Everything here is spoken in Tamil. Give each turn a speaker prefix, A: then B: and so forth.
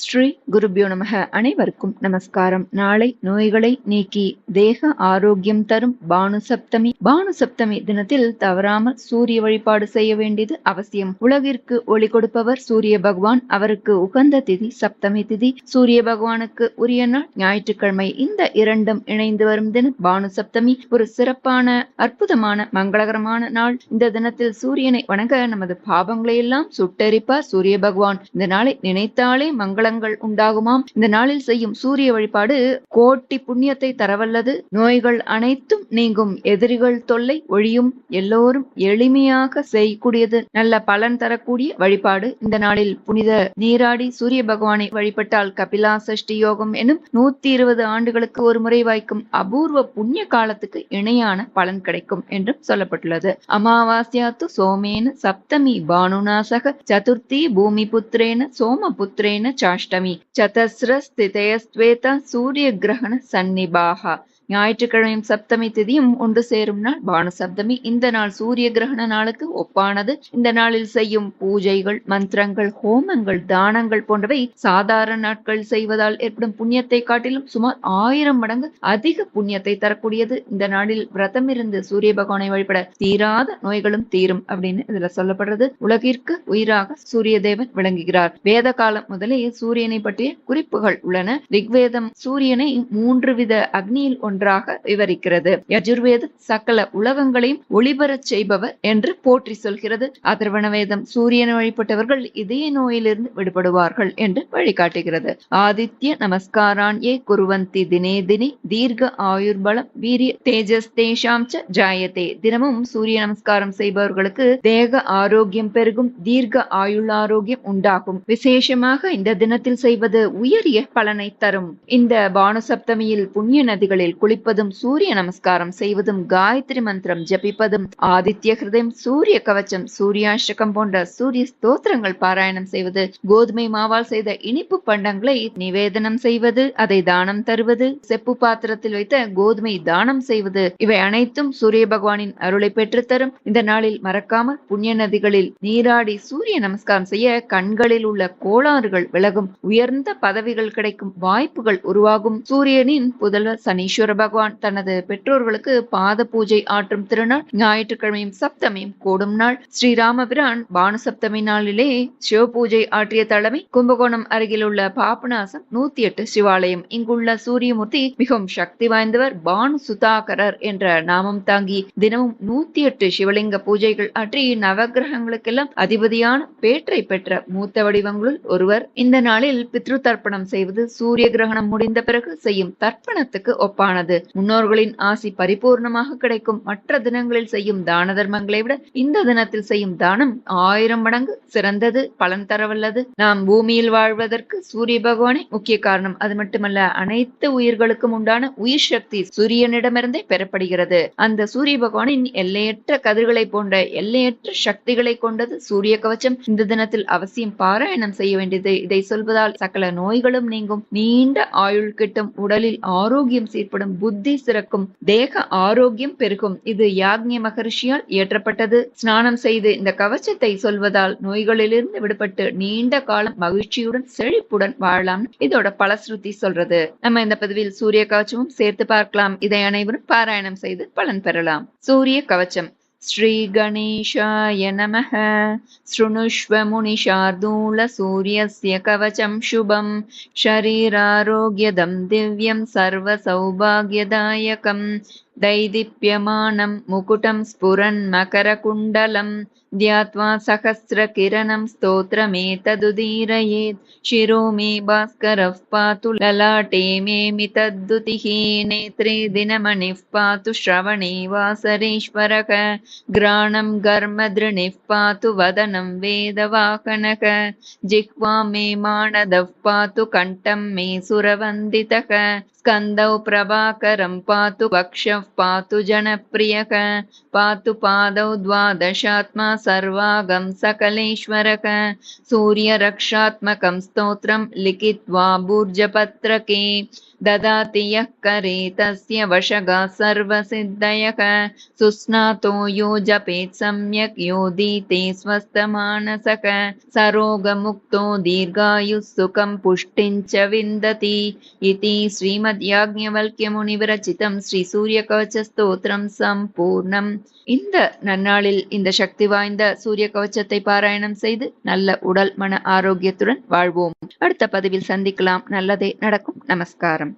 A: ஸ்ரீ குருபியோ நமக. அனைவருக்கும் நமஸ்காரம். நாளை நோய்களை நீக்கி தேக ஆரோக்கியம் தரும் பானு சப்தமி பானு சப்தமி தினத்தில் தவறாமல் சூரிய வழிபாடு செய்ய வேண்டியது அவசியம். உலகிற்கு ஒளி கொடுப்பவர் சூரிய பகவான். அவருக்கு உகந்த திதி சப்தமி திதி. சூரிய பகவானுக்கு உரிய நாள் ஞாயிற்றுக்கிழமை. இந்த இரண்டும் இணைந்து வரும் தினம் பானு சப்தமி ஒரு சிறப்பான அற்புதமான மங்களகரமான நாள். இந்த தினத்தில் சூரியனை வணங்க நமது பாவங்களை எல்லாம் சுட்டெரிப்பார் சூரிய பகவான். இந்த நாளை நினைத்தாலே மங்கள மங்களங்கள் உண்டாகுமாம். இந்த நாளில் செய்யும் சூரிய வழிபாடு கோட்டி புண்ணியத்தை தரவல்லது. நோய்கள் அனைத்தும் நீங்கும். எதிரிகள் தொல்லை ஒழியும். எல்லோரும் எளிமையாக செய்யக்கூடியது. நல்ல பலன் தரக்கூடிய வழிபாடு. இந்த நாளில் புனித நீராடி சூரிய பகவானை வழிபட்டால் கபிலா சஷ்டி யோகம் எனும் நூத்தி இருபது ஆண்டுகளுக்கு ஒரு முறை வாய்க்கும் அபூர்வ புண்ணிய காலத்துக்கு இணையான பலன் கிடைக்கும் என்றும் சொல்லப்பட்டுள்ளது. அமாவாசியாத்து சோமேன சப்தமி பானுநாசக சதுர்த்தி பூமி புத்திரேன சோம புத்திரேன சாஷ்டமி சதஸ்ரஸ்திதயஸ்வேத சூரிய கிரகண சந்நிபாகா ஞாயிற்றுக்கிழமையும் சப்தமி திதியும் ஒன்று சேரும் நாள். பானு சப்தமி இந்த நாள் சூரிய கிரகண நாளுக்கு ஒப்பானது. இந்த நாளில் செய்யும் பூஜைகள் மந்திரங்கள் ஹோமங்கள் தானங்கள் போன்றவை சாதாரண நாட்கள் செய்வதால் ஏற்படும் புண்ணியத்தை காட்டிலும் சுமார் ஆயிரம் மடங்கு அதிக புண்ணியத்தை தரக்கூடியது. இந்த நாளில் விரதம் இருந்து சூரிய பகவானை வழிபட தீராத நோய்களும் தீரும் அப்படின்னு இதுல சொல்லப்படுறது. உலகிற்கு உயிராக சூரிய தேவன் விளங்குகிறார். வேத காலம் முதலே சூரியனை பற்றிய குறிப்புகள் உள்ளன. ரிக்வேதம் சூரியனை மூன்று வித அக்னியில் ஒன்றாக விவரிக்கிறது. யஜுர்வேத சகல உலகங்களையும் ஒளிபரச் செய்பவர் என்று போற்றி சொல்கிறது. அதர்வண வேதம் சூரியனை வழிபட்டவர்கள் இதய நோயிலிருந்து விடுபடுவார்கள் என்று வழிகாட்டுகிறது. ஆதித்ய நமஸ்காரான் ஏ குருவந்தி தினே தினி தீர்க்க ஆயுர்பலம் வீரிய தேஜஸ் தேஷாம் ஜாயத்தே தினமும் சூரிய நமஸ்காரம் செய்பவர்களுக்கு தேக ஆரோக்கியம் பெருகும் தீர்க்க ஆயுள் ஆரோக்கியம் உண்டாகும். விசேஷமாக இந்த தினத்தில் செய்வது உயரிய பலனை தரும். இந்த பானுசப்தமியில் புண்ணிய நதிகளில் குளிப்பதும் சூரிய நமஸ்காரம் செய்வதும் காயத்ரி மந்திரம் ஜபிப்பதும் ஆதித்ய ஹிருதயம் சூரிய கவச்சம் சூரியாஷ்டகம் போன்ற சூரிய ஸ்தோத்திரங்கள் பாராயணம் செய்வது கோதுமை மாவால் செய்த இனிப்பு பண்டங்களை நிவேதனம் செய்வது அதை தானம் தருவது செப்பு பாத்திரத்தில் வைத்த கோதுமை தானம் செய்வது இவை அனைத்தும் சூரிய பகவானின் அருளை பெற்றுத்தரும் இந்த நாளில் மறக்காமல் புண்ணிய நதிகளில் நீராடி சூரிய நமஸ்காரம் செய்ய கண்களில் உள்ள கோளாறுகள் விலகும். உயர்ந்த பதவிகள் கிடைக்கும். வாய்ப்புகள் உருவாகும். சூரியனின் புதல்வர் சனீஸ்வர பகவான் தனது பெற்றோர்களுக்கு பாத பூஜை ஆற்றும் திருநாள் ஞாயிற்றுக்கிழமையும் சப்தமியும் கூடும் நாள். ஸ்ரீராமபிரான் பானு சப்தமி நாளிலே சிவ பூஜை ஆற்றிய தலைமை கும்பகோணம் அருகில் உள்ள பாபநாசம் நூத்தி எட்டு சிவாலயம். இங்குள்ள சூரியமூர்த்தி மிகவும் சக்தி வாய்ந்தவர் பானு சுதாகரர் என்ற நாமம் தாங்கி தினமும் நூத்தி எட்டு சிவலிங்க பூஜைகள் ஆற்றி நவகிரகங்களுக்கெல்லாம் அதிபதியான பேற்றை பெற்ற மூத்த வடிவங்களுள் ஒருவர். இந்த நாளில் பித்ரு தர்ப்பணம் செய்வது சூரிய கிரகணம் முடிந்த பிறகு செய்யும் தர்ப்பணத்துக்கு ஒப்பானது. முன்னோர்களின் ஆசி பரிபூர்ணமாக கிடைக்கும். மற்ற தினங்களில் செய்யும் தான தர்மங்களை விட இந்த தினத்தில் செய்யும் தானம் ஆயிரம் மடங்கு சிறந்தது பலன் தரவல்லது. நாம் பூமியில் வாழ்வதற்கு சூரிய பகவானே முக்கிய காரணம். அது மட்டுமல்ல அனைத்து உயிர்களுக்கும் உண்டான உயிர் சக்தி சூரியனிடமிருந்தே பெறப்படுகிறது. அந்த சூரிய பகவானின் எல்லையற்ற கதிர்களை போன்ற எல்லையற்ற சக்திகளை கொண்டது சூரிய கவச்சம். இந்த தினத்தில் அவசியம் பாராயணம் செய்ய வேண்டியது. இதை சொல்வதால் சகல நோய்களும் நீங்கும். நீண்ட ஆயுள் கிட்டும் உடலில் ஆரோக்கியம் சீர்படும் புத்தி சிறக்கும் தேக ஆரோக்கியம் பெருகும். இது யாக்ஞ மகர்ஷியால் இயற்றப்பட்டது. ஸ்நானம் செய்து இந்த கவச்சத்தை சொல்வதால் நோய்களிலிருந்து விடுபட்டு நீண்ட காலம் மகிழ்ச்சியுடன் செழிப்புடன் வாழலாம். இதோட பலஸ்ருதி சொல்றது. நம்ம இந்த பதிவில் சூரிய கவச்சமும் சேர்த்து பார்க்கலாம். இதை அனைவரும் பாராயணம் செய்து பலன் பெறலாம். சூரிய கவச்சம் श्रीगणेशाय नमः। शृणुष्व मुनिशार्दूलसूर्यस्य कवचं शुभं शरीरारोग्यदं दिव्यं सर्वसौभाग्यदायकं दैदीप्यमानं मुकुटं स्फुरन्मकरकुण्डलं ध्यात्वा सहस्रकिरणं स्तोत्रमेतदुदीरयेत्। शिरो मे भास्करः पातु ललाटे मे मितद्दुतिः नेत्रे दिनमणिः पातु श्रवणे वासरेश्वरः। घ्राणं घर्मदृणिः पातु वदनं वेदवाहनः। जिह्वा मे माणदः पातु कण्ठं मे सुरवन्दितः स्कन्दौ प्रभाकरं पातु वक्षः, पातु जनप्रियः, पातु पादौ द्वादशात्मा सर्वागं सकलेश्वरः। सूर्यरक्षात्मकं स्तोत्रं लिखित्वा भूर्जपत्रके ददाति यः करे तस्य वशगा सर्वसिद्धयः सुस्नातो यो जपेत् सम्यक् योदीते स्वस्थमानसः सरोगमुक्तो दीर्घायुः सुखं पुष्टिं च विन्दति इति ஸ்ரீமத்யாக்ஞவல்கியமுனிவிரச்சிதம் ஸ்ரீ சூரியகவச்ச ஸ்தோத்திரம் சம்பூர்ணம் இந்த நன்னாளில் இந்த சக்தி வாய்ந்த சூரிய கவச்சத்தை பாராயணம் செய்து நல்ல உடல் மன ஆரோக்கியத்துடன் வாழ்வோம் அடுத்த பதிவில் சந்திக்கலாம் நல்லதே நடக்கும் நமஸ்காரம்